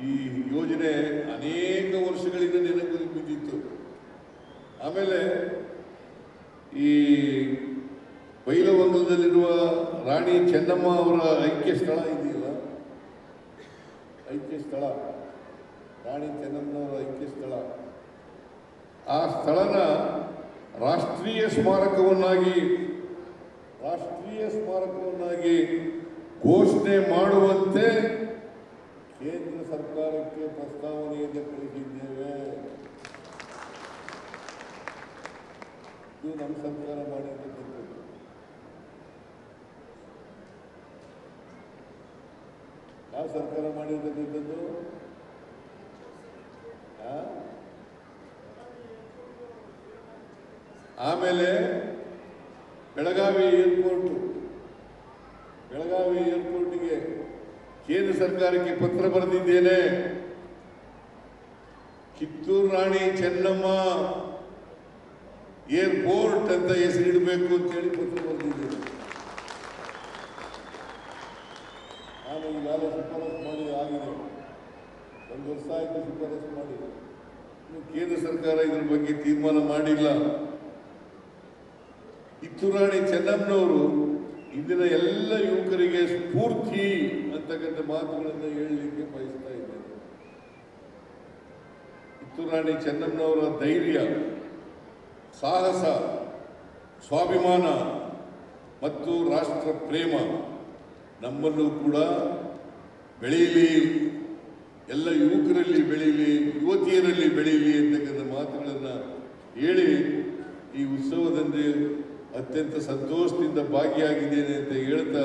ಈ ಯೋಜನೆ ಅನೇಕ ವರ್ಷಗಳಿಂದ ನೆನಪು ಬಿದ್ದಿತ್ತು ಆಮೇಲೆ ಈ ಬೈಲವಂಗದಲ್ಲಿರುವ ರಾಣಿ ಚೆನ್ನಮ್ಮ ಅವರ ಐಕ್ಯ ಸ್ಥಳ ಇದೆಯಲ್ಲ? ಐಕ್ಯ ಸ್ಥಳ. ರಾಣಿ ಚೆನ್ನಮ್ಮನವರ ಐಕ್ಯ ಸ್ಥಳ. ಆ ಸ್ಥಳನ ರಾಷ್ಟ್ರೀಯ ಸ್ಮಾರಕವನ್ನಾಗಿ ರಾಷ್ಟ್ರೀಯ ಸ್ಮಾರಕವನ್ನಾಗಿ ಘೋಷಣೆ ಮಾಡುವಂತೆ ಕೇಂದ್ರ ಸರ್ಕಾರಕ್ಕೆ ಪ್ರಸ್ತಾವನೆಯನ್ನು ಕಳಿಸಿದ್ದೇವೆ ಇದು ನಮ್ಮ ಸರ್ಕಾರ ಮಾಡಿರ್ತಕ್ಕಂಥದ್ದು ಯಾವ ಸರ್ಕಾರ ಮಾಡಿರ್ತಕ್ಕಂಥದ್ದು? ಆಮೇಲೆ ಬೆಳಗಾವಿ ಏರ್ಪೋರ್ಟ್. ಬೆಳಗಾವಿ ಏರ್ಪೋರ್ಟ್ಗೆ ಕೇಂದ್ರ ಸರ್ಕಾರಕ್ಕೆ ಪತ್ರ ಬರೆದಿದ್ದೇನೆ. ಕಿತ್ತೂರು ರಾಣಿ ಚೆನ್ನಮ್ಮ ಏರ್ಪೋರ್ಟ್ ಅಂತ ಹೆಸರಿಡಬೇಕು ಅಂತೇಳಿ ಪತ್ರ ಬರೆದಿದ್ದೇನೆ. ನಾನು ಈಗಾಗಲೇ ಶಿಫಾರಸು ಮಾಡಿ ಆಗಿದೆ. ಒಂದು ವರ್ಷ ಆಯಿತು ಶಿಫಾರಸು ಮಾಡಿ. ಕೇಂದ್ರ ಸರ್ಕಾರ ಇದ್ರ ಬಗ್ಗೆ ತೀರ್ಮಾನ ಮಾಡಿಲ್ಲ. ಕಿತ್ತೂರಾಣಿ ಚೆನ್ನಮ್ಮನವರು ಇಂದಿನ ಎಲ್ಲ ಯುವಕರಿಗೆ ಸ್ಫೂರ್ತಿ ಅಂತಕ್ಕಂಥ ಮಾತುಗಳನ್ನು ಹೇಳಲಿಕ್ಕೆ ಬಯಸ್ತಾ ಇದ್ದೇನೆ. ಕಿತ್ತೂರಾಣಿ ಚೆನ್ನಮ್ಮನವರ ಧೈರ್ಯ, ಸಾಹಸ, ಸ್ವಾಭಿಮಾನ ಮತ್ತು ರಾಷ್ಟ್ರ ಪ್ರೇಮ ನಮ್ಮಲ್ಲೂ ಕೂಡ ಬೆಳೆಯಲಿ, ಎಲ್ಲ ಯುವಕರಲ್ಲಿ ಬೆಳೀಲಿ ಯುವತಿಯರಲ್ಲಿ ಬೆಳೀಲಿ ಅಂತಕ್ಕಂಥ ಮಾತುಗಳನ್ನು ಹೇಳಿ ಈ ಉತ್ಸವದಂತೆ ಅತ್ಯಂತ ಸಂತೋಷದಿಂದ ಭಾಗಿಯಾಗಿದ್ದೇನೆ ಅಂತ ಹೇಳ್ತಾ